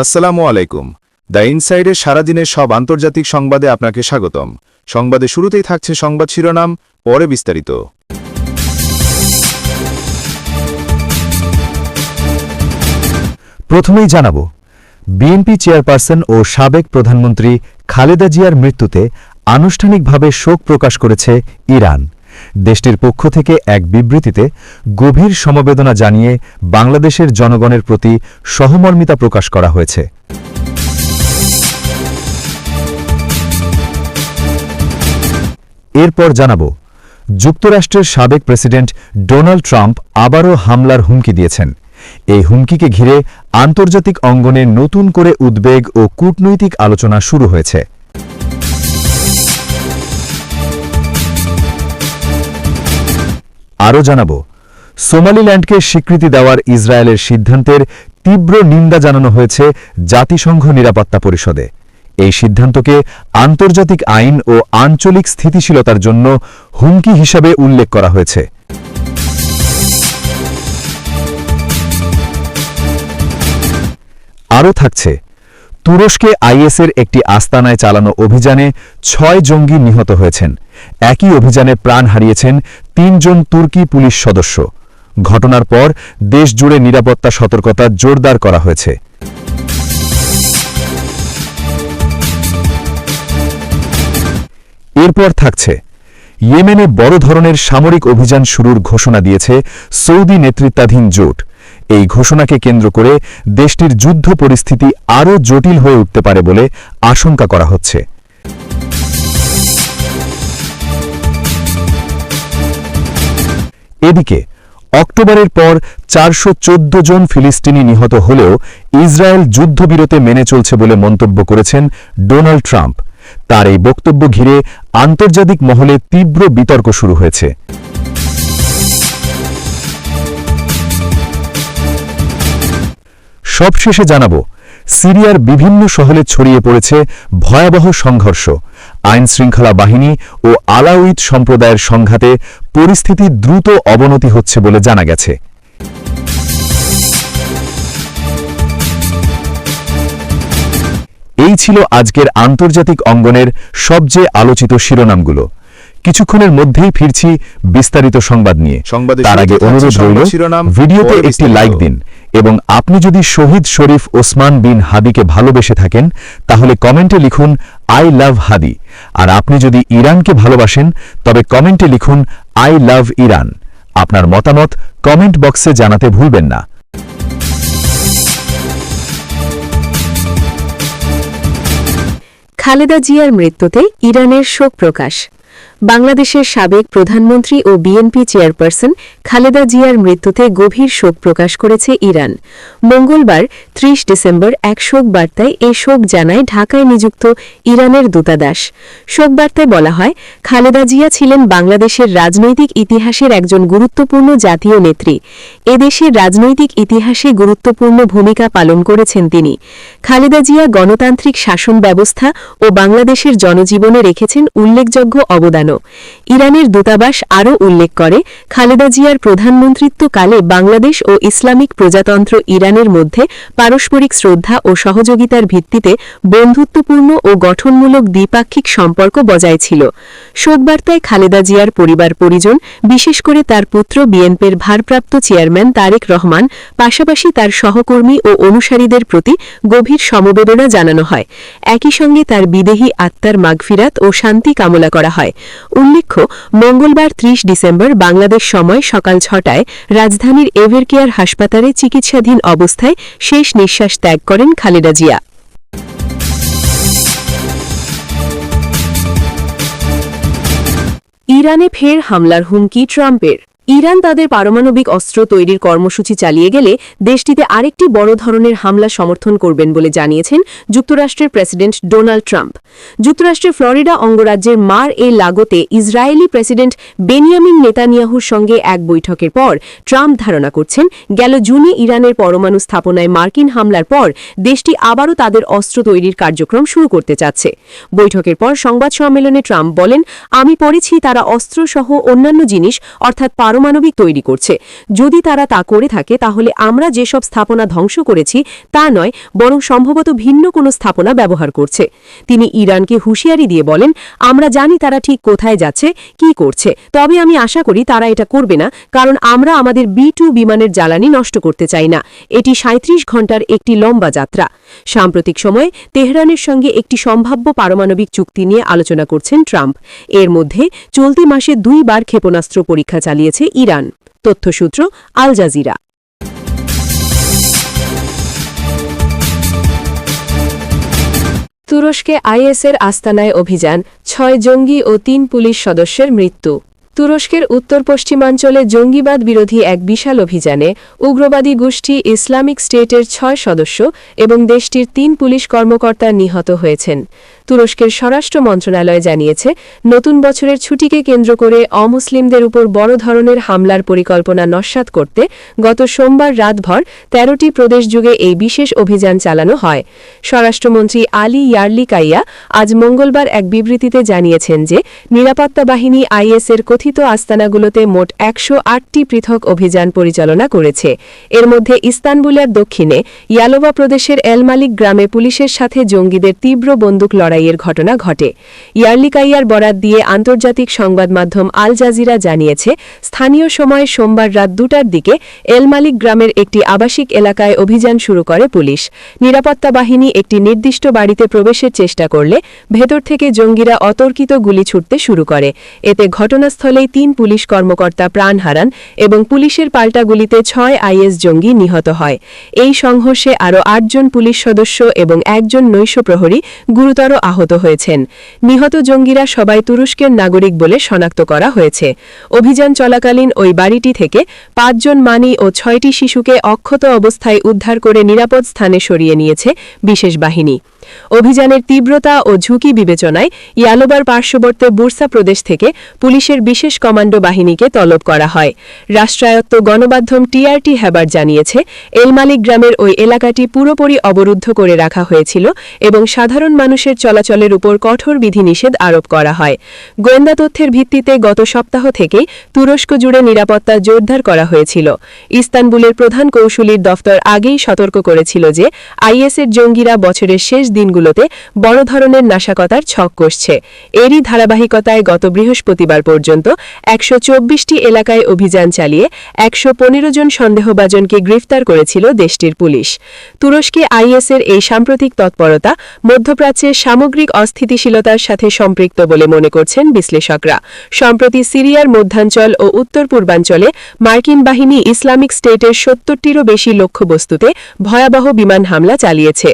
আসসালামু আলাইকুম। দ্য ইনসাইডের সারাদিনের সব আন্তর্জাতিক সংবাদে আপনাকে স্বাগতম। সংবাদে শুরুতেই থাকছে সংবাদ শিরোনাম, পরে বিস্তারিত। প্রথমেই জানাব, বিএনপি চেয়ারপারসন ও সাবেক প্রধানমন্ত্রী খালেদা জিয়ার মৃত্যুতে আনুষ্ঠানিকভাবে শোক প্রকাশ করেছে ইরান। দেশটির পক্ষ থেকে এক বিবৃতিতে গভীর সমবেদনা জানিয়ে বাংলাদেশের জনগণের প্রতি সহমর্মিতা প্রকাশ করা হয়েছে। এরপর জানাব, যুক্তরাষ্ট্রের সাবেক প্রেসিডেন্ট ডোনাল্ড ট্রাম্প আবারও হামলার হুমকি দিয়েছেন। এই হুমকিকে ঘিরে আন্তর্জাতিক অঙ্গনে নতুন করে উদ্বেগ ও কূটনৈতিক আলোচনা শুরু হয়েছে। আরও জানাব, সোমালিল্যান্ডকে স্বীকৃতি দেওয়ার ইসরায়েলের সিদ্ধান্তের তীব্র নিন্দা জানানো হয়েছে জাতিসংঘ নিরাপত্তা পরিষদে। এই সিদ্ধান্তকে আন্তর্জাতিক আইন ও আঞ্চলিক স্থিতিশীলতার জন্য হুমকি হিসাবে উল্লেখ করা হয়েছে। আরও থাকছে, তুরস্কে আইএসের একটি আস্তানায় চালানো অভিযানে ছয় জঙ্গি নিহত হয়েছেন। একই অভিযানে প্রাণ হারিয়েছেন তিনজন তুর্কি পুলিশ সদস্য। ঘটনার পর দেশজুড়ে নিরাপত্তা সতর্কতা জোরদার করা হয়েছে। এরপর থাকছে, ইয়েমেনে বড় ধরনের সামরিক অভিযান শুরুর ঘোষণা দিয়েছে সৌদি নেতৃত্বাধীন জোট। এই ঘোষণাকে কেন্দ্র করে দেশটির যুদ্ধ পরিস্থিতি আরও জটিল হয়ে উঠতে পারে বলে আশঙ্কা করা হচ্ছে। এদিকে, অক্টোবরের পর চারশো চৌদ্দ জন ফিলিস্তিনি নিহত হলেও ইসরায়েল যুদ্ধবিরতে মেনে চলছে বলে মন্তব্য করেছেন ডোনাল্ড ট্রাম্প। তার এই বক্তব্য ঘিরে আন্তর্জাতিক মহলে তীব্র বিতর্ক শুরু হয়েছে। সবশেষে জানাব, সিরিয়ার বিভিন্ন শহরে ছড়িয়ে পড়েছে ভয়াবহ সংঘর্ষ। আইন শৃঙ্খলা বাহিনী ও আলাউইদ সম্প্রদায়ের সংঘাতে পরিস্থিতি দ্রুত অবনতি হচ্ছে বলে জানা গেছে। এই ছিল আজকের আন্তর্জাতিক অঙ্গনের সবচেয়ে আলোচিত শিরোনামগুলো। কিছুক্ষণের মধ্যেই ফিরছি বিস্তারিত সংবাদ নিয়ে। তার আগে অনুরোধ রইল শিরোনাম, ভিডিওতে একটি লাইক দিন এবং আপনি যদি শহীদ শরীফ ওসমান বিন হাদিকে ভালোবেসে থাকেন তাহলে কমেন্টে লিখুন আই লাভ হাদি। আর আপনি যদি ইরানকে ভালোবাসেন, তবে কমেন্টে লিখুন, আই লাভ ইরান। আপনার মতামত কমেন্ট বক্সে জানাতে ভুলবেন না। খালেদা জিয়ার মৃত্যুতে ইরানের শোক প্রকাশ। বাংলাদেশের সাবেক প্রধানমন্ত্রী ও বিএনপি চেয়ারপারসন খালেদা জিয়ার মৃত্যুতে গভীর শোক প্রকাশ করেছে ইরান। মঙ্গলবার ৩০ ডিসেম্বর এক শোক বার্তায় এ শোক জানায় ঢাকায় নিযুক্ত ইরানের দূতাদাস শোক বার্তায় বলা হয়, খালেদা জিয়া ছিলেন বাংলাদেশের রাজনৈতিক ইতিহাসের একজন গুরুত্বপূর্ণ জাতীয় নেত্রী। এদেশের রাজনৈতিক ইতিহাসে গুরুত্বপূর্ণ ভূমিকা পালন করেছেন তিনি। খালেদা জিয়া গণতান্ত্রিক শাসন ব্যবস্থা ও বাংলাদেশের জনজীবনে রেখেছেন উল্লেখযোগ্য অবদানও। ইরানের দূতাবাস আরও উল্লেখ করে, খালেদা জিয়ার প্রধানমন্ত্রিত্বকালে বাংলাদেশ ও ইসলামিক প্রজাতন্ত্র ইরানের মধ্যে পারস্পরিক শ্রদ্ধা ও সহযোগিতার ভিত্তিতে বন্ধুত্বপূর্ণ ও গঠনমূলক দ্বিপাক্ষিক সম্পর্ক বজায় ছিল। শোকবার্তায় খালেদা জিয়ার পরিবার পরিজন, বিশেষ করে তার পুত্র বিএনপির ভারপ্রাপ্ত চেয়ারম্যান তারেক রহমান, পাশাপাশি তার সহকর্মী ও অনুসারীদের প্রতি গভীর সমবেদনা জানানো হয়। একই সঙ্গে তার বিদেহী আত্মার মাগফিরাত ও শান্তি কামনা করা হয়। উল্লেখ্য, মঙ্গলবার ৩০ ডিসেম্বর বাংলাদেশ সময় সকাল ছটায় রাজধানীর এভারকেয়ার হাসপাতালে চিকিৎসাধীন অবস্থায় শেষ নিঃশ্বাস ত্যাগ করেন খালেদা জিয়া। ইরানে ফের হামলার হুমকি ট্রাম্পের। ইরান তাদের পারমাণবিক অস্ত্র তৈরির কর্মসূচি চালিয়ে গেলে দেশটিতে আরেকটি বড় ধরনের হামলা সমর্থন করবেন বলে জানিয়েছেন যুক্তরাষ্ট্রের প্রেসিডেন্ট ডোনাল্ড ট্রাম্প। যুক্তরাষ্ট্রের ফ্লোরিডা অঙ্গরাজ্যের মার এ লাগোতে ইসরায়েলি প্রেসিডেন্ট বেনিয়ামিন নেতানিয়াহুর সঙ্গে এক বৈঠকের পর ট্রাম্প ধারণা করছেন, গেল জুনে ইরানের পরমাণু স্থাপনায় মার্কিন হামলার পর দেশটি আবারও তাদের অস্ত্র তৈরির কার্যক্রম শুরু করতে চাচ্ছে। বৈঠকের পর সংবাদ সম্মেলনে ট্রাম্প বলেন, আমি পড়েছি তারা অস্ত্রসহ অন্যান্য জিনিস, অর্থাৎ পারমাণবিক তৈরি করছে। যদি তারা তা করে থাকে, তাহলে আমরা যেসব স্থাপনা ধ্বংস করেছি, তা নয়, বরং সম্ভবত ভিন্ন কোনো স্থাপনা ব্যবহার করছে। তিনি ইরানকে হুঁশিয়ারি দিয়ে বলেন, আমরা জানি তারা ঠিক কোথায় যাচ্ছে, কি করছে। তবে আমি আশা করি তারা এটা করবে না, কারণ আমরা আমাদের বি টু বিমানের জ্বালানি নষ্ট করতে চাই না। এটি সাঁত্রিশ ঘণ্টার একটি লম্বা যাত্রা। সাম্প্রতিক সময়ে তেহরানের সঙ্গে একটি সম্ভাব্য পারমাণবিক চুক্তি নিয়ে আলোচনা করছেন ট্রাম্প। এর মধ্যে চলতি মাসে দুইবার ক্ষেপণাস্ত্র পরীক্ষা চালিয়েছে ইরান। তথ্যসূত্র Al Jazeera. তুরস্কে আইএসের আস্তানায় অভিযান, ছয় জঙ্গি ও তিন পুলিশ সদস্যের মৃত্যু। তুরস্কের উত্তর পশ্চিমাঞ্চলে জঙ্গিবাদ বিরোধী এক বিশাল অভিযানে উগ্রবাদী গোষ্ঠী ইসলামিক স্টেটের ছয় সদস্য এবং দেশটির তিন পুলিশ কর্মকর্তা নিহত হয়েছেন। তুরস্কের স্বরাষ্ট্র মন্ত্রণালয় জানিয়েছে, নতুন বছরের ছুটিকে কেন্দ্র করে অমুসলিমদের উপর বড় ধরনের হামলার পরিকল্পনা নস্যাৎ করতে গত সোমবার রাতভর তেরোটি প্রদেশ যুগে এই বিশেষ অভিযান চালানো হয়। স্বরাষ্ট্রমন্ত্রী আলী ইয়ার্লি কাইয়া আজ মঙ্গলবার এক বিবৃতিতে জানিয়েছেন যে, নিরাপত্তা বাহিনী আইএসের কথিত আস্তানাগুলোতে মোট একশো আটটি পৃথক অভিযান পরিচালনা করেছে। এর মধ্যে ইস্তানবুলের দক্ষিণে ইয়ালোবা প্রদেশের এলমালিক গ্রামে পুলিশের সাথে জঙ্গিদের তীব্র বন্দুক লড়াইয়ের ঘটনা ঘটে। ইয়ার্লিকাইয়ার বরাত দিয়ে আন্তর্জাতিক সংবাদ মাধ্যম আল জাজিরা জানিয়েছে, স্থানীয় সময় সোমবার রাত দুটার দিকে এলমালিক গ্রামের একটি আবাসিক এলাকায় অভিযান শুরু করে পুলিশ। নিরাপত্তা বাহিনী একটি নির্দিষ্ট বাড়িতে প্রবেশের চেষ্টা করলে ভেতর থেকে জঙ্গিরা অতর্কিত গুলি ছুটতে শুরু করে। এতে ঘটনাস্থলেই তিন পুলিশ কর্মকর্তা প্রাণ হারান এবং পুলিশের পাল্টা গুলিতে ছয় আইএস জঙ্গি নিহত হয়। এই সংঘর্ষে আরও আটজন পুলিশ সদস্য এবং একজন নৈশ প্রহরী গুরুতর আহত হয়েছেন। নিহত জঙ্গিরা সবাই তুরস্কের নাগরিক বলে শনাক্ত করা হয়েছে। অভিযান চলাকালীন ওই বাড়িটি থেকে পাঁচজন মানি ও ছয়টি শিশুকে অক্ষত অবস্থায় উদ্ধার করে নিরাপদ স্থানে সরিয়ে নিয়েছে বিশেষ বাহিনী। অভিযানের তীব্রতা ও ঝুঁকি বিবেচনায় ইয়ালোবার পার্শ্ববর্তী বুরসা প্রদেশ থেকে পুলিশের বিশেষ কমান্ডো বাহিনীকে তলব করা হয়। রাষ্ট্রায়ত্ত গণমাধ্যম টিআরটি হ্যাবার জানিয়েছে এলমালিক গ্রামের ওই এলাকাটি পুরোপুরি অবরুদ্ধ করে রাখা হয়েছিল এবং সাধারণ মানুষের চলাচলের উপর কঠোর বিধিনিষেধ আরোপ করা হয়। গোয়েন্দা তথ্যের ভিত্তিতে গত সপ্তাহ থেকেই তুরস্ক জুড়ে নিরাপত্তা জোরদার করা হয়েছিল। ইস্তানবুলের প্রধান কৌশলীর দফতর আগেই সতর্ক করেছিল যে আইএসের জঙ্গিরা বছরের শেষ দিনগুলোতে বড় ধরনের নাশকতার ছক কষছে। এরই ধারাবাহিকতায় গত বৃহস্পতিবার পর্যন্ত একশো এলাকায় অভিযান চালিয়ে একশো পনেরো জন সন্দেহভাজনকে গ্রেফতার করেছিল দেশটির পুলিশ। তুরস্কে আইএসের এই সাম্প্রতিক তৎপরতা মধ্যপ্রাচ্যের সামগ্রিক অস্থিতিশীলতার সাথে সম্পৃক্ত বলে মনে করছেন বিশ্লেষকরা। সম্প্রতি সিরিয়ার মধ্যাঞ্চল ও উত্তর পূর্বাঞ্চলে মার্কিন বাহিনী ইসলামিক স্টেটের সত্তরটিরও বেশি লক্ষ্যবস্তুতে ভয়াবহ বিমান হামলা চালিয়েছে।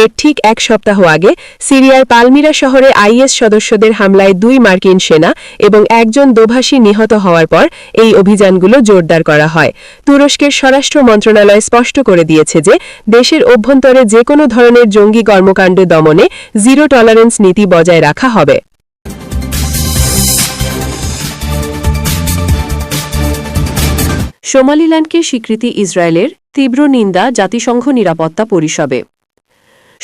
এর ঠিক এক সপ্তাহ আগে সিরিয়ার পালমিরা শহরে আইএস সদস্যদের হামলায় দুই মার্কিন সেনা এবং একজন দোভাষী নিহত হওয়ার পর এই অভিযানগুলো জোরদার করা হয়। তুরস্কের স্বরাষ্ট্র মন্ত্রণালয় স্পষ্ট করে দিয়েছে যে দেশের অভ্যন্তরে যে কোনো ধরনের জঙ্গি কর্মকাণ্ড দমনে জিরো টলারেন্স নীতি বজায় রাখা হবে। সোমালিল্যান্ডকে স্বীকৃতি ইসরায়েলের তীব্র নিন্দা জাতিসংঘ নিরাপত্তা পরিষবে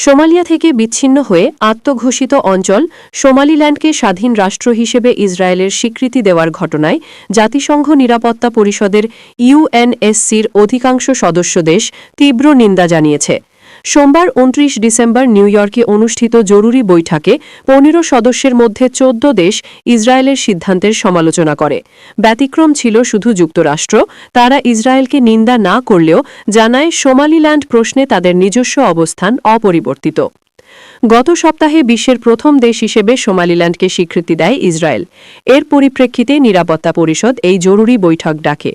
সোমালিয়া থেকে বিচ্ছিন্ন হয়ে আত্মঘোষিত অঞ্চল সোমালিল্যান্ডকে স্বাধীন রাষ্ট্র হিসেবে ইসরায়েলের স্বীকৃতি দেওয়ার ঘটনায় জাতিসংঘ নিরাপত্তা পরিষদের ইউএনএসসির অধিকাংশ সদস্য দেশ তীব্র নিন্দা জানিয়েছে। সোমবার উনত্রিশ ডিসেম্বর নিউ ইয়র্কে অনুষ্ঠিত জরুরি বৈঠকে পনেরো সদস্যের মধ্যে চোদ্দ দেশ ইসরায়েলের সিদ্ধান্তের সমালোচনা করে। ব্যতিক্রম ছিল শুধু যুক্তরাষ্ট্র, তারা ইসরায়েলকে নিন্দা না করলেও জানায় সোমালিল্যান্ড প্রশ্নে তাদের নিজস্ব অবস্থান অপরিবর্তিত। গত সপ্তাহে বিশ্বের প্রথম দেশ হিসেবে সোমালিল্যান্ডকে স্বীকৃতি দেয় ইসরায়েল। এর পরিপ্রেক্ষিতে নিরাপত্তা পরিষদ এই জরুরি বৈঠক ডাকে।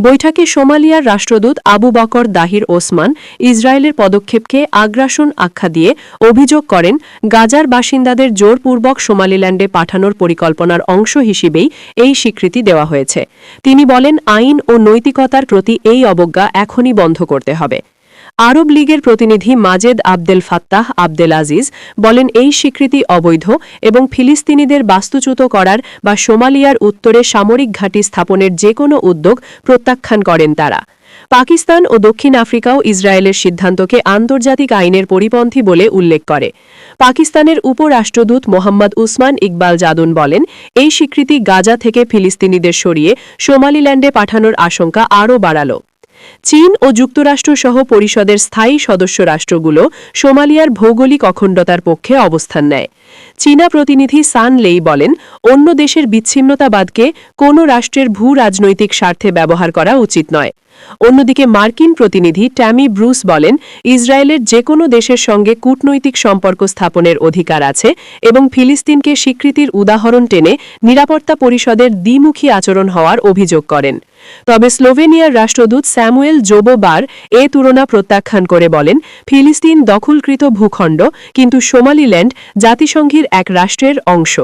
বৈঠকে সোমালিয়ার রাষ্ট্রদূত আবু বকর দাহির ওসমান ইসরায়েলের পদক্ষেপকে আগ্রাসন আখ্যা দিয়ে অভিযোগ করেন, গাজার বাসিন্দাদের জোরপূর্বক সোমালিল্যান্ডে পাঠানোর পরিকল্পনার অংশ হিসেবেই এই স্বীকৃতি দেওয়া হয়েছে। তিনি বলেন, আইন ও নৈতিকতার প্রতি এই অবজ্ঞা এখনই বন্ধ করতে হবে। আরব লীগের প্রতিনিধি Majed Abdel Fattah Abdel Aziz বলেন, এই স্বীকৃতি অবৈধ এবং ফিলিস্তিনিদের বাস্তুচ্যুত করার বা সোমালিয়ার উত্তরে সামরিক ঘাঁটি স্থাপনের যে কোনো উদ্যোগ প্রত্যাখ্যান করেন তারা। পাকিস্তান ও দক্ষিণ আফ্রিকাও ইসরায়েলের সিদ্ধান্তকে আন্তর্জাতিক আইনের পরিপন্থী বলে উল্লেখ করে। পাকিস্তানের উপরাষ্ট্রদূত মোহাম্মদ উসমান ইকবাল জাদুন বলেন, এই স্বীকৃতি গাজা থেকে ফিলিস্তিনিদের সরিয়ে সোমালিল্যান্ডে পাঠানোর আশঙ্কা আরও বাড়ালো। চীন ও যুক্তরাষ্ট্র সহ পরিষদের স্থায়ী সদস্য রাষ্ট্রগুলো সোমালিয়ার ভৌগোলিক অখণ্ডতার পক্ষে অবস্থান নেয়। চীনা প্রতিনিধি সান লেই বলেন, অন্য দেশের বিচ্ছিন্নতাবাদকে কোনো রাষ্ট্রের ভূ রাজনৈতিক স্বার্থে ব্যবহার করা উচিত নয়। অন্যদিকে মার্কিন প্রতিনিধি ট্যামি ব্রুস বলেন, ইসরায়েলের যে কোনো দেশের সঙ্গে কূটনৈতিক সম্পর্ক স্থাপনের অধিকার আছে এবং ফিলিস্তিনকে স্বীকৃতির উদাহরণ টেনে নিরাপত্তা পরিষদের দ্বিমুখী আচরণ হওয়ার অভিযোগ করেন। তবে স্লোভেনিয়ার রাষ্ট্রদূত স্যামুয়েল জোবোবার এ তুলনা প্রত্যাখ্যান করে বলেন, ফিলিস্তিন দখলকৃত ভূখণ্ড, কিন্তু সোমালিল্যান্ড জাতিসংঘের এক রাষ্ট্রের অংশ।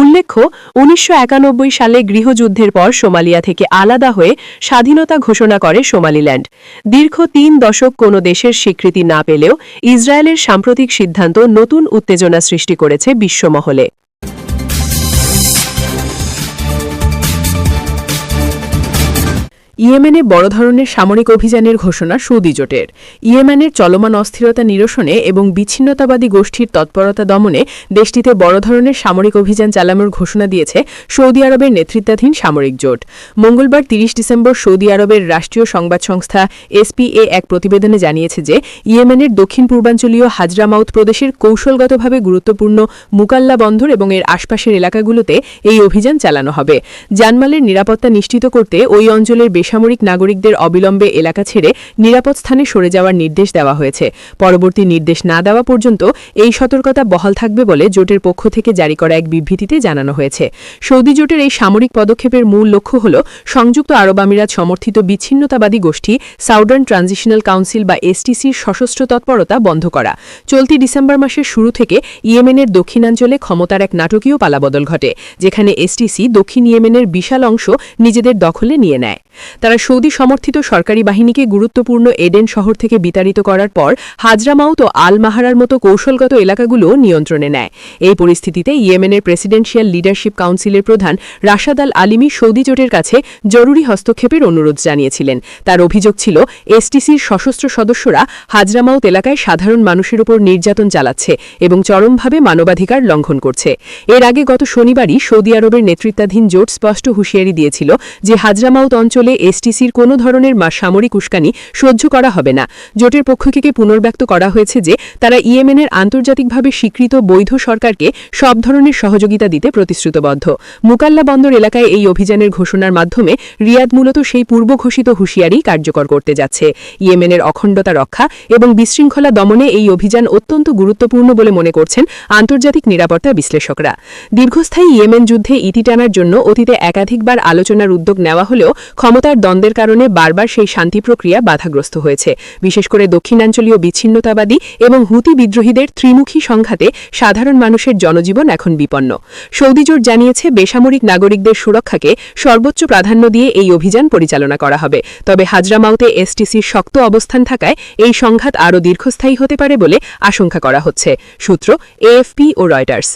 উল্লেখ্য, উনিশশো একানব্বই সালে গৃহযুদ্ধের পর সোমালিয়া থেকে আলাদা হয়ে স্বাধীনতা ঘোষণা করে সোমালিল্যান্ড। দীর্ঘ তিন দশক কোনো দেশের স্বীকৃতি না পেলেও ইসরায়েলের সাম্প্রতিক সিদ্ধান্ত নতুন উত্তেজনা সৃষ্টি করেছে বিশ্বমহলে। ইয়েমেনে বড় ধরনের সামরিক অভিযানের ঘোষণা সৌদি জোটের। ইয়েমেনের চলমান অস্থিরতা নিরসনে এবং বিচ্ছিন্নতাবাদী গোষ্ঠীর তৎপরতা দমনে দেশটিতে বড় ধরনের সামরিক অভিযান চালানোর ঘোষণা দিয়েছে সৌদি আরবের নেতৃত্বাধীন সামরিক জোট। মঙ্গলবার তিরিশ ডিসেম্বর সৌদি আরবের রাষ্ট্রীয় সংবাদ সংস্থা এসপিএ এক প্রতিবেদনে জানিয়েছে যে, ইয়েমেনের দক্ষিণ পূর্বাঞ্চলীয় হাজরামাউত প্রদেশের কৌশলগতভাবে গুরুত্বপূর্ণ মুকাল্লা বন্দর এবং এর আশপাশের এলাকাগুলোতে এই অভিযান চালানো হবে। জানমালের নিরাপত্তা নিশ্চিত করতে ওই অঞ্চলের বেসামরিক নাগরিকদের অবিলম্বে এলাকা ছেড়ে নিরাপদ স্থানে সরে যাওয়ার নির্দেশ দেওয়া হয়েছে। পরবর্তী নির্দেশ না দেওয়া পর্যন্ত এই সতর্কতা বহাল থাকবে বলে জোটের পক্ষ থেকে জারি করা এক বিবৃতিতে জানানো হয়েছে। সৌদি জোটের এই সামরিক পদক্ষেপের মূল লক্ষ্য হল সংযুক্ত আরব আমিরাত সমর্থিত বিচ্ছিন্নতাবাদী গোষ্ঠী সাউদার্ন ট্রানজিশনাল কাউন্সিল বা এসটিসির সশস্ত্র তৎপরতা বন্ধ করা। চলতি ডিসেম্বর মাসের শুরু থেকে ইয়েমেনের দক্ষিণাঞ্চলে ক্ষমতার এক নাটকীয় পালাবদল ঘটে, যেখানে এসটিসি দক্ষিণ ইয়েমেনের বিশাল অংশ নিজেদের দখলে নিয়ে নেয়। তারা সৌদি সমর্থিত সরকারি বাহিনীকে গুরুত্বপূর্ণ এডেন শহর থেকে বিতাড়িত করার পর হাজরামাউত ও আল মাহারার মতো কৌশলগত এলাকাগুলো নিয়ন্ত্রণে নেয়। এই পরিস্থিতিতে ইয়েমেনের প্রেসিডেন্সিয়াল লিডারশিপ কাউন্সিলের প্রধান রাশাদ আল আলিমি সৌদি জোটের কাছে জরুরি হস্তক্ষেপের অনুরোধ জানিয়েছিলেন। তার অভিযোগ ছিল, এসটিসির সশস্ত্র সদস্যরা হাজরামাউত এলাকায় সাধারণ মানুষের ওপর নির্যাতন চালাচ্ছে এবং চরমভাবে মানবাধিকার লঙ্ঘন করছে। এর আগে গত শনিবারই সৌদি আরবের নেতৃত্বাধীন জোট স্পষ্ট হুঁশিয়ারি দিয়েছিল যে হাজরামাউত অঞ্চলে এসটিসির কোনো ধরনের সামরিক উস্কানি সহ্য করা হবে না। জোটের পক্ষ থেকে পুনর্ব্যক্ত করা হয়েছে যে, তারা ইয়েমেনের আন্তর্জাতিকভাবে স্বীকৃত বৈধ সরকারকে সব ধরনের সহযোগিতা দিতে প্রতিশ্রুতবদ্ধ। মুকাল্লা বন্দর এলাকায় এই অভিযানের ঘোষণার মাধ্যমে রিয়াদ মূলত সেই পূর্ব ঘোষিত হুঁশিয়ারি কার্যকর করতে যাচ্ছে। ইয়েমেনের অখণ্ডতা রক্ষা এবং বিশৃঙ্খলা দমনে এই অভিযান অত্যন্ত গুরুত্বপূর্ণ বলে মনে করছেন আন্তর্জাতিক নিরাপত্তা বিশ্লেষকরা। দীর্ঘস্থায়ী ইয়েমেন যুদ্ধে ইতি টানার জন্য অতীতে একাধিকবার আলোচনার উদ্যোগ নেওয়া হলেও ক্ষমতার দ্বন্দ্বের কারণে বারবার সেই শান্তি প্রক্রিয়া বাধাগ্রস্ত হয়েছে। বিশেষ করে দক্ষিণাঞ্চলীয় বিচ্ছিন্নতাবাদী এবং হুতি বিদ্রোহীদের ত্রিমুখী সংঘাতে সাধারণ মানুষের জনজীবন এখন বিপন্ন। সৌদি জোট জানিয়েছে, বেসামরিক নাগরিকদের সুরক্ষাকে সর্বোচ্চ প্রাধান্য দিয়ে এই অভিযান পরিচালনা করা হবে। তবে হাজরামাউতে এসটিসির শক্ত অবস্থান থাকায় এই সংঘাত আরও দীর্ঘস্থায়ী হতে পারে বলে আশঙ্কা করা হচ্ছে। সূত্র, এএফপি ও রয়টার্স।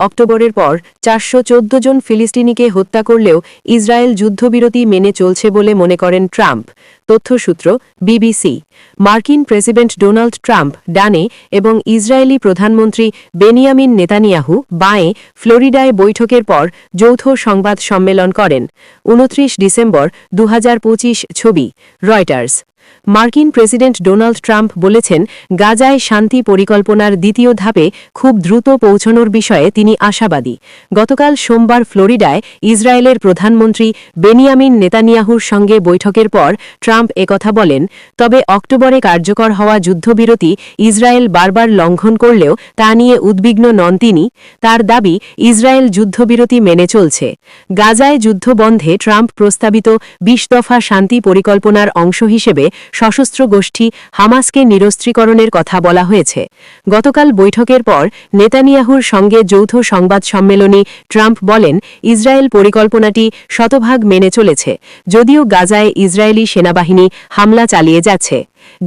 অক্টোবরের পর চারশো চৌদ্দ জন ফিলিস্তিনিকে হত্যা করলেও ইসরায়েল যুদ্ধবিরতি মেনে চলছে বলে মনে করেন ট্রাম্প, তথ্যসূত্র বিবিসি। মার্কিন প্রেসিডেন্ট ডোনাল্ড ট্রাম্প ডানে এবং ইসরায়েলি প্রধানমন্ত্রী বেনিয়ামিন নেতানিয়াহু বাঁয়ে ফ্লোরিডায় বৈঠকের পর যৌথ সংবাদ সম্মেলন করেন। উনত্রিশ ডিসেম্বর দু হাজার পঁচিশ ছবি, রয়টার্স। মার্কিন প্রেসিডেন্ট ডোনাল্ড ট্রাম্প বলেছেন, গাজায় শান্তি পরিকল্পনার দ্বিতীয় ধাপে খুব দ্রুত পৌঁছনোর বিষয়ে তিনি আশাবাদী। গতকাল সোমবার ফ্লোরিডায় ইসরায়েলের প্রধানমন্ত্রী বেনিয়ামিন নেতানিয়াহুর সঙ্গে বৈঠকের পর ট্রাম্প একথা বলেন, তবে অক্টোবরে কার্যকর হওয়া যুদ্ধবিরতি ইসরায়েল বারবার লঙ্ঘন করলেও তা নিয়ে উদ্বিগ্ন নন তিনি। তার দাবি, ইসরায়েল যুদ্ধবিরতি মেনে চলছে। গাজায় যুদ্ধ বন্ধে ট্রাম্প প্রস্তাবিত বিশ দফা শান্তি পরিকল্পনার অংশ হিসেবে সশস্ত্র গোষ্ঠী হামাসকে নিরস্ত্রীকরণের কথা বলা হয়েছে। গতকাল বৈঠকের পর নেতানিয়াহুর সঙ্গে যৌথ সংবাদ সম্মেলনে ট্রাম্প বলেন, ইসরায়েল পরিকল্পনাটি শতভাগ মেনে চলেছে, যদিও গাজায় ইসরায়েলি সেনাবাহিনী হামলা চালিয়ে যাচ্ছে।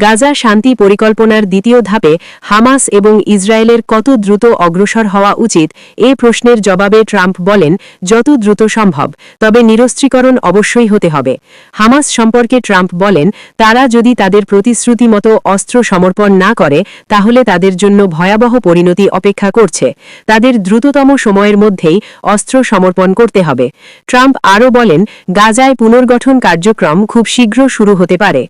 গাজা শান্তি পরিকল্পনার দ্বিতীয় ধাপে হামাস এবং ইসরায়েলের কত দ্রুত অগ্রসর হওয়া উচিত এ প্রশ্নের জবাবে ট্রাম্প বলেন, যত দ্রুত সম্ভব, তবে নিরস্ত্রীকরণ অবশ্যই হতে হবে। হামাস সম্পর্কে ট্রাম্প বলেন, তারা যদি তাদের প্রতিশ্রুতি মতো অস্ত্র সমর্পণ না করে, তাহলে তাদের জন্য ভয়াবহ পরিণতি অপেক্ষা করছে। তাদের দ্রুততম সময়ের মধ্যেই অস্ত্র সমর্পণ করতে হবে। ট্রাম্প আরও বলেন, গাজায় পুনর্গঠন কার্যক্রম খুব শীঘ্র শুরু হতে পারে।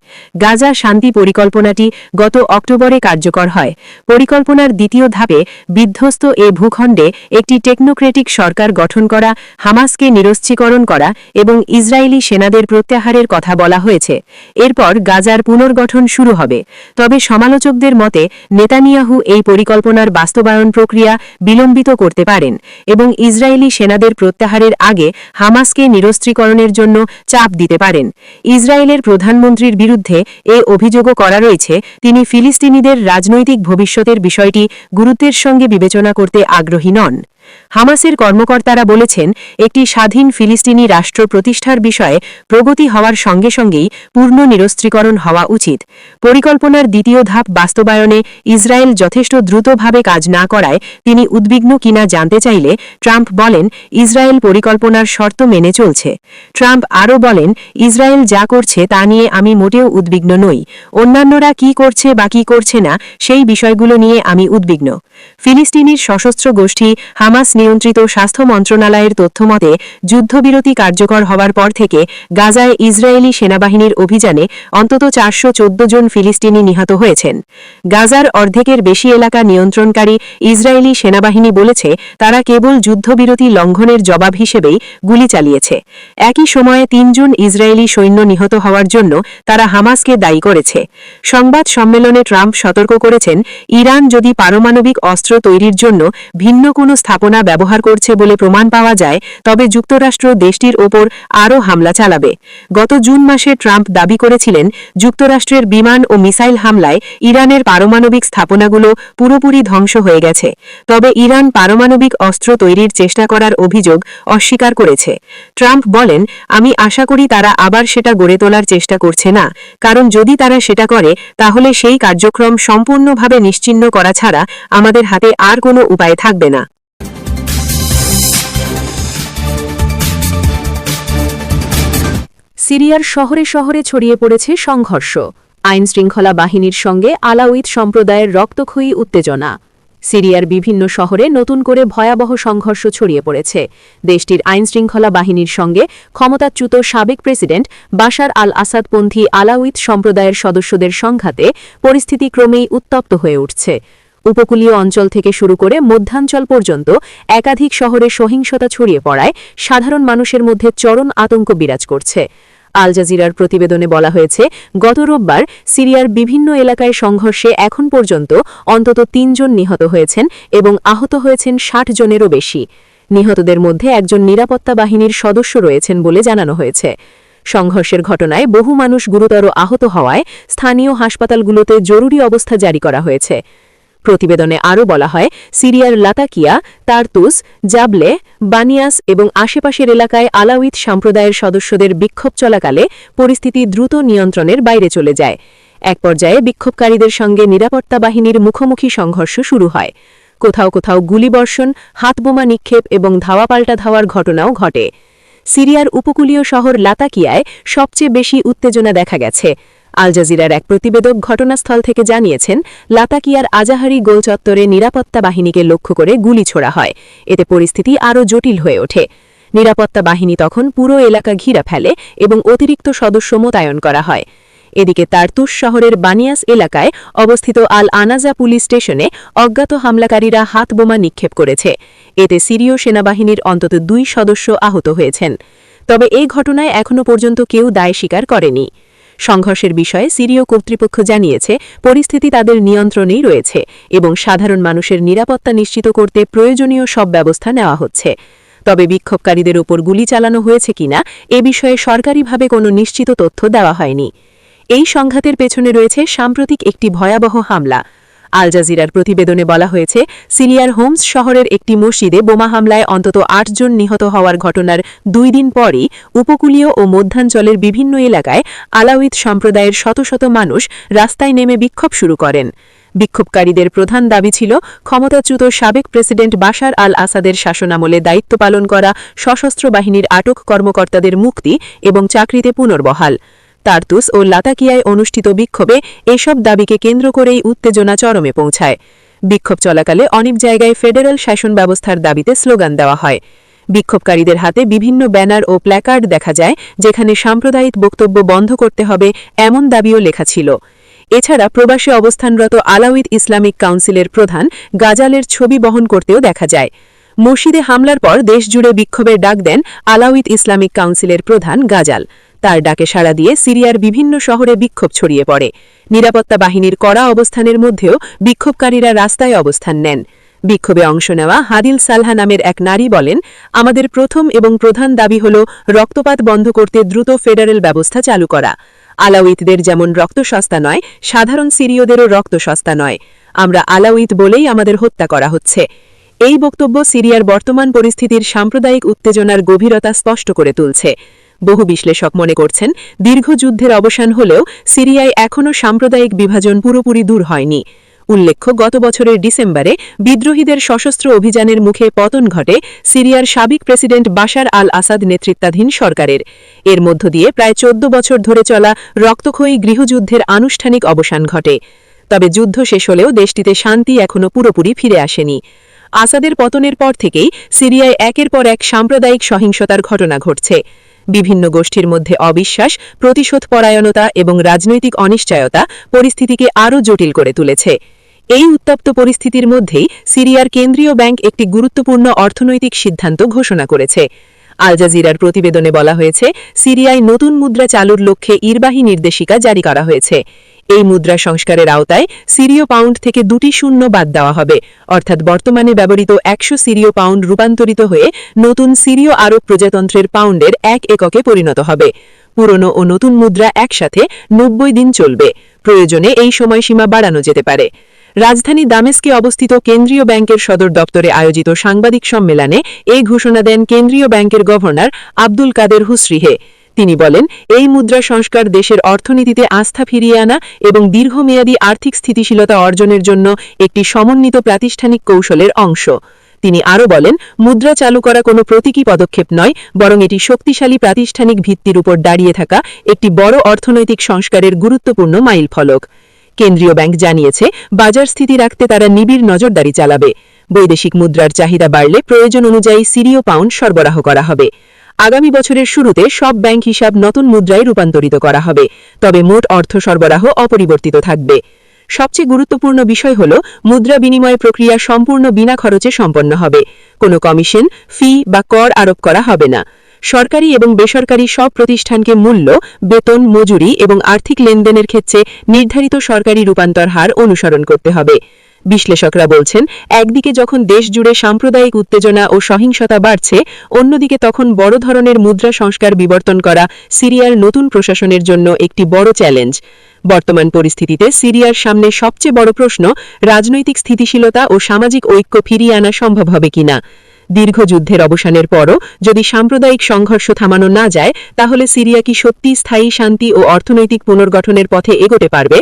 গাজা শান্তি পরিকল্পনাটি গত অক্টোবরে কার্যকর হয়। পরিকল্পনার দ্বিতীয় ধাপে বিধ্বস্ত এ ভূখণ্ডে একটি টেকনোক্রেটিক সরকার গঠন করা, হামাসকে নিরস্ত্রীকরণ করা এবং ইসরায়েলি সেনাদের প্রত্যাহারের কথা বলা হয়েছে। এরপর গাজার পুনর্গঠন শুরু হবে। তবে সমালোচকদের মতে, নেতানিয়াহু এই পরিকল্পনার বাস্তবায়ন প্রক্রিয়া বিলম্বিত করতে পারেন এবং ইসরায়েলি সেনাদের প্রত্যাহারের আগে হামাসকে নিরস্ত্রীকরণের জন্য চাপ দিতে পারেন। ইসরায়েলের প্রধানমন্ত্রীর বিরুদ্ধে এ অভিযোগও করা রয়েছে তিনি ফিলিস্তিনিদের রাজনৈতিক ভবিষ্যতের বিষয়টি গুরুত্বের সঙ্গে বিবেচনা করতে আগ্রহী নন। হামাসের কর্মকর্তারা বলেছেন, একটি স্বাধীন ফিলিস্তিনি রাষ্ট্র প্রতিষ্ঠার বিষয়ে প্রগতি হওয়ার সঙ্গে সঙ্গেই পূর্ণ নিরস্ত্রীকরণ হওয়া উচিত। পরিকল্পনার দ্বিতীয় ধাপ বাস্তবায়নে ইসরায়েল যথেষ্ট দ্রুতভাবে কাজ না করায় তিনি উদ্বিগ্ন কিনা জানতে চাইলে ট্রাম্প বলেন, ইসরায়েল পরিকল্পনার শর্ত মেনে চলছে। ট্রাম্প আরও বলেন, ইসরায়েল যা করছে তা নিয়ে আমি মোটেও উদ্বিগ্ন নই। অন্যান্যরা কি করছে বা কি করছে না, সেই বিষয়গুলো নিয়ে আমি উদ্বিগ্ন। ফিলিস্তিনির সশস্ত্র গোষ্ঠী হামাস নিয়ন্ত্রিত স্বাস্থ্য মন্ত্রণালয়ের তথ্যমতে, যুদ্ধবিরতি কার্যকর হওয়ার পর থেকে গাজায় ইসরায়েলি সেনাবাহিনীর অভিযানে অন্তত চারশো জন ফিলিস্তিনি নিহত হয়েছেন। গাজার অর্ধেকের বেশি এলাকা নিয়ন্ত্রণকারী ইসরায়েলি সেনাবাহিনী বলেছে, তারা কেবল যুদ্ধবিরতি লঙ্ঘনের জবাব হিসেবেই গুলি চালিয়েছে। একই সময়ে তিনজন ইসরায়েলি সৈন্য নিহত হওয়ার জন্য তারা হামাসকে দায়ী করেছে। সংবাদ সম্মেলনে ট্রাম্প সতর্ক করেছেন, ইরান যদি পারমাণবিক অস্ত্র তৈরির জন্য ভিন্ন কোনো স্থাপনা ব্যবহার করছে বলে প্রমাণ পাওয়া যায়, তবে যুক্তরাষ্ট্র দেশটির ওপর আরও হামলা চালাবে। গত জুন মাসে ট্রাম্প দাবি করেছিলেন, যুক্তরাষ্ট্রের বিমান ও মিসাইল হামলায় ইরানের পারমাণবিক স্থাপনাগুলো পুরোপুরি ধ্বংস হয়ে গেছে। তবে ইরান পারমাণবিক অস্ত্র তৈরির চেষ্টা করার অভিযোগ অস্বীকার করেছে। ট্রাম্প বলেন, আমি আশা করি তারা আবার সেটা গড়ে তোলার চেষ্টা করছে না। কারণ যদি তারা সেটা করে, তাহলে সেই কার্যক্রম সম্পূর্ণভাবে নিশ্চিহ্ন করা ছাড়া আমাদের হাতে আর কোনো উপায় থাকবে না। সিরিয়ার শহরে শহরে ছড়িয়ে পড়েছে সংঘর্ষ। আইন শৃঙ্খলা বাহিনীর সঙ্গে আলাউইত সম্প্রদায়ের রক্তক্ষয়ী উত্তেজনা। সিরিয়ার বিভিন্ন শহরে নতুন করে ভয়াবহ সংঘর্ষ ছড়িয়ে পড়েছে। দেশটির আইনশৃঙ্খলা বাহিনীর সঙ্গে ক্ষমতাচ্যুত সাবেক প্রেসিডেন্ট বাশার আল আসাদপন্থী আলাউইত সম্প্রদায়ের সদস্যদের সংঘাতে পরিস্থিতি ক্রমেই উত্তপ্ত হয়ে উঠছে। উপকূলীয় অঞ্চল থেকে শুরু করে মধ্যাঞ্চল পর্যন্ত একাধিক শহরে সহিংসতা ছড়িয়ে পড়ায় সাধারণ মানুষের মধ্যে চরম আতঙ্ক বিরাজ করছে। আল জাজিরার প্রতিবেদনে বলা হয়েছে, গত রোববার সিরিয়ার বিভিন্ন এলাকায় সংঘর্ষে এখন পর্যন্ত অন্তত তিনজন নিহত হয়েছেন এবং আহত হয়েছেন ষাট জনেরও বেশি। নিহতদের মধ্যে একজন নিরাপত্তা বাহিনীর সদস্য রয়েছেন বলে জানানো হয়েছে। সংঘর্ষের ঘটনায় বহু মানুষ গুরুতর আহত হওয়ায় স্থানীয় হাসপাতালগুলোতে জরুরি অবস্থা জারি করা হয়েছে। প্রতিবেদনে আরও বলা হয়, সিরিয়ার লাতাকিয়া, তারতুস, জাবলে, বানিয়াস এবং আশেপাশের এলাকায় আলাউইত সম্প্রদায়ের সদস্যদের বিক্ষোভ চলাকালে পরিস্থিতি দ্রুত নিয়ন্ত্রণের বাইরে চলে যায়। এক পর্যায়ে বিক্ষোভকারীদের সঙ্গে নিরাপত্তা বাহিনীর মুখোমুখি সংঘর্ষ শুরু হয়। কোথাও কোথাও গুলিবর্ষণ, হাতবোমা নিক্ষেপ এবং ধাওয়া পাল্টা ধাওয়ার ঘটনাও ঘটে। সিরিয়ার উপকূলীয় শহর লাতাকিয়ায় সবচেয়ে বেশি উত্তেজনা দেখা গেছে। আল জাজিরার এক প্রতিবেদক ঘটনাস্থল থেকে জানিয়েছেন, লাতাকিয়ার আজাহারি গোলচত্বরে নিরাপত্তা বাহিনীকে লক্ষ্য করে গুলি ছোড়া হয়। এতে পরিস্থিতি আরও জটিল হয়ে ওঠে। নিরাপত্তা বাহিনী তখন পুরো এলাকা ঘিরা ফেলে এবং অতিরিক্ত সদস্য মোতায়েন করা হয়। এদিকে তারতুস শহরের বানিয়াস এলাকায় অবস্থিত আল আনাজা পুলিশ স্টেশনে অজ্ঞাত হামলাকারীরা হাতবোমা নিক্ষেপ করেছে। এতে সিরীয় সেনাবাহিনীর অন্তত দুই সদস্য আহত হয়েছেন। তবে এই ঘটনায় এখনও পর্যন্ত কেউ দায় স্বীকার করেনি। সংঘর্ষের বিষয়ে সিরীয় কর্তৃপক্ষ জানিয়েছে, পরিস্থিতি তাদের নিয়ন্ত্রণেই রয়েছে এবং সাধারণ মানুষের নিরাপত্তা নিশ্চিত করতে প্রয়োজনীয় সব ব্যবস্থা নেওয়া হচ্ছে। তবে বিক্ষোভকারীদের ওপর গুলি চালানো হয়েছে কিনা, এ বিষয়ে সরকারিভাবে কোনো নিশ্চিত তথ্য দেওয়া হয়নি। এই সংঘাতের পেছনে রয়েছে সাম্প্রতিক একটি ভয়াবহ হামলা। আল জাজিরার প্রতিবেদনে বলা হয়েছে সিরিয়ার হোমস শহরের একটি মসজিদে বোমা হামলায় অন্তত আটজন নিহত হওয়ার ঘটনার দুই দিন পরই উপকূলীয় ও মধ্যাঞ্চলের বিভিন্ন এলাকায় আলাউইদ সম্প্রদায়ের শত শত মানুষ রাস্তায় নেমে বিক্ষোভ শুরু করেন। বিক্ষোভকারীদের প্রধান দাবি ছিল, ক্ষমতাচ্যুত সাবেক প্রেসিডেন্ট বাশার আল আসাদের শাসনামলে দায়িত্ব পালন করা সশস্ত্র বাহিনীর আটক কর্মকর্তাদের মুক্তি এবং চাকরিতে পুনর্বহাল। তার্তুস ও লাতাকিয়ায় অনুষ্ঠিত বিক্ষোভে এসব দাবিকে কেন্দ্র করেই উত্তেজনা চরমে পৌঁছায়। বিক্ষোভ চলাকালে অনেক জায়গায় ফেডারেল শাসন ব্যবস্থার দাবিতে স্লোগান দেওয়া হয়। বিক্ষোভকারীদের হাতে বিভিন্ন ব্যানার ও প্ল্যাকার্ড দেখা যায়, যেখানে সাম্প্রদায়িক বক্তব্য বন্ধ করতে হবে এমন দাবিও লেখা ছিল। এছাড়া প্রবাসে অবস্থানরত আলাউইদ ইসলামিক কাউন্সিলের প্রধান গাজালের ছবি বহন করতেও দেখা যায়। মসজিদে হামলার পর দেশজুড়ে বিক্ষোভের ডাক দেন আলাউইদ ইসলামিক কাউন্সিলের প্রধান গাজাল। তার ডাকে সাড়া দিয়ে সিরিয়ার বিভিন্ন শহরে বিক্ষোভ ছড়িয়ে পড়ে। নিরাপত্তা বাহিনীর কড়া অবস্থানের মধ্যেও বিক্ষোভকারীরা রাস্তায় অবস্থান নেন। বিক্ষোভে অংশ নেওয়া হাদিল সালহা নামের এক নারী বলেন, আমাদের প্রথম এবং প্রধান দাবি হল রক্তপাত বন্ধ করতে দ্রুত ফেডারেল ব্যবস্থা চালু করা। আলাউইতদের যেমন রক্ত সস্তা নয়, সাধারণ সিরীয়দেরও রক্ত সস্তা নয়। আমরা আলাউইত বলেই আমাদের হত্যা করা হচ্ছে। এই বক্তব্য সিরিয়ার বর্তমান পরিস্থিতির সাম্প্রদায়িক উত্তেজনার গভীরতা স্পষ্ট করে তুলছে। বহু বিশ্লেষক মনে করছেন, দীর্ঘ যুদ্ধের অবসান হলেও সিরিয়ায় এখনও সাম্প্রদায়িক বিভাজন পুরোপুরি দূর হয়নি। উল্লেখ্য, গত বছরের ডিসেম্বরে বিদ্রোহীদের সশস্ত্র অভিযানের মুখে পতন ঘটে সিরিয়ার সাবেক প্রেসিডেন্ট বাশার আল আসাদ নেতৃত্বাধীন সরকারের। এর মধ্য দিয়ে প্রায় চোদ্দ বছর ধরে চলা রক্তক্ষয়ী গৃহযুদ্ধের আনুষ্ঠানিক অবসান ঘটে। তবে যুদ্ধ শেষ হলেও দেশটিতে শান্তি এখনও পুরোপুরি ফিরে আসেনি। আসাদের পতনের পর থেকেই সিরিয়ায় একের পর এক সাম্প্রদায়িক সহিংসতার ঘটনা ঘটছে। বিভিন্ন গোষ্ঠীর মধ্যে অবিশ্বাস প্রতিশোধ পরায়ণতা এবং রাজনৈতিক অনিশ্চয়তা পরিস্থিতিকে আরও জটিল করে তুলেছে। এই উত্তপ্ত পরিস্থিতির মধ্যেই সিরিয়ার কেন্দ্রীয় ব্যাংক একটি গুরুত্বপূর্ণ অর্থনৈতিক সিদ্ধান্ত ঘোষণা করেছে। আল জাজিরার প্রতিবেদনে বলা হয়েছে, সিরিয়ায় নতুন মুদ্রা চালুর লক্ষ্যে ইরবাহী নির্দেশিকা জারি করা হয়েছে। এই মুদ্রা সংস্কারের আওতায় সিরিয় পাউন্ড থেকে দুটি শূন্য বাদ দেওয়া হবে। অর্থাৎ বর্তমানে ব্যবহৃত একশো সিরিয় পাউন্ড রূপান্তরিত হয়ে নতুন সিরিয় আরব প্রজাতন্ত্রের পাউন্ডের এক এককে পরিণত হবে। পুরনো ও নতুন মুদ্রা একসাথে নব্বই দিন চলবে। প্রয়োজনে এই সময়সীমা বাড়ানো যেতে পারে। রাজধানী দামেস্কে অবস্থিত কেন্দ্রীয় ব্যাংকের সদর দপ্তরে আয়োজিত সাংবাদিক সম্মেলনে এই ঘোষণা দেন কেন্দ্রীয় ব্যাংকের গভর্নর আব্দুল কাদের হুসরিহে। তিনি বলেন, এই মুদ্রা সংস্কার দেশের অর্থনীতিতে আস্থা ফিরিয়ে আনা এবং দীর্ঘমেয়াদী আর্থিক স্থিতিশীলতা অর্জনের জন্য একটি সমন্বিত প্রাতিষ্ঠানিক কৌশলের অংশ। তিনি আরও বলেন, মুদ্রা চালু করা কোনো প্রতীকী পদক্ষেপ নয়, বরং এটি শক্তিশালী প্রাতিষ্ঠানিক ভিত্তির উপর দাঁড়িয়ে থাকা একটি বড় অর্থনৈতিক সংস্কারের গুরুত্বপূর্ণ মাইলফলক। কেন্দ্রীয় ব্যাংক জানিয়েছে, বাজার স্থিতি রাখতে তারা নিবিড় নজরদারি চালাবে। বৈদেশিক মুদ্রার চাহিদা বাড়লে প্রয়োজন অনুযায়ী সিরিয় পাউন্ড সরবরাহ করা হবে। আগামী বছরের শুরুতে সব ব্যাংক হিসাব নতুন মুদ্রায় রূপান্তরিত করা হবে, তবে মোট অর্থ সরবরাহ অপরিবর্তিত থাকবে। সবচেয়ে গুরুত্বপূর্ণ বিষয় হল, মুদ্রা বিনিময় প্রক্রিয়া সম্পূর্ণ বিনা খরচে সম্পন্ন হবে। কোনো কমিশন, ফি বা কর আরোপ করা হবে না। সরকারি এবং বেসরকারি সব প্রতিষ্ঠানকে মূল্য, বেতন, মজুরি এবং আর্থিক লেনদেনের ক্ষেত্রে নির্ধারিত সরকারি রূপান্তর হার অনুসরণ করতে হবে। বিশ্লেষকরা বলছেন, একদিকে যখন দেশ জুড়ে সাম্প্রদায়িক উত্তেজনা ও সহিংসতা বাড়ছে, অন্যদিকে তখন বড় ধরনের মুদ্রা সংস্কার বিবর্তন করা সিরিয়ার নতুন প্রশাসনের জন্য একটি বড় চ্যালেঞ্জ। বর্তমান পরিস্থিতিতে সিরিয়ার সামনে সবচেয়ে বড় প্রশ্ন, রাজনৈতিক স্থিতিশীলতা ও সামাজিক ঐক্য ফিরিয়ে আনা সম্ভব হবে কিনা। দীর্ঘ যুদ্ধের অবসানের পরও যদি সাম্প্রদায়িক সংঘর্ষ থামানো না যায়, তাহলে সিরিয়া কি সত্যি স্থায়ী শান্তি ও অর্থনৈতিক পুনর্গঠনের পথে এগোতে পারবে?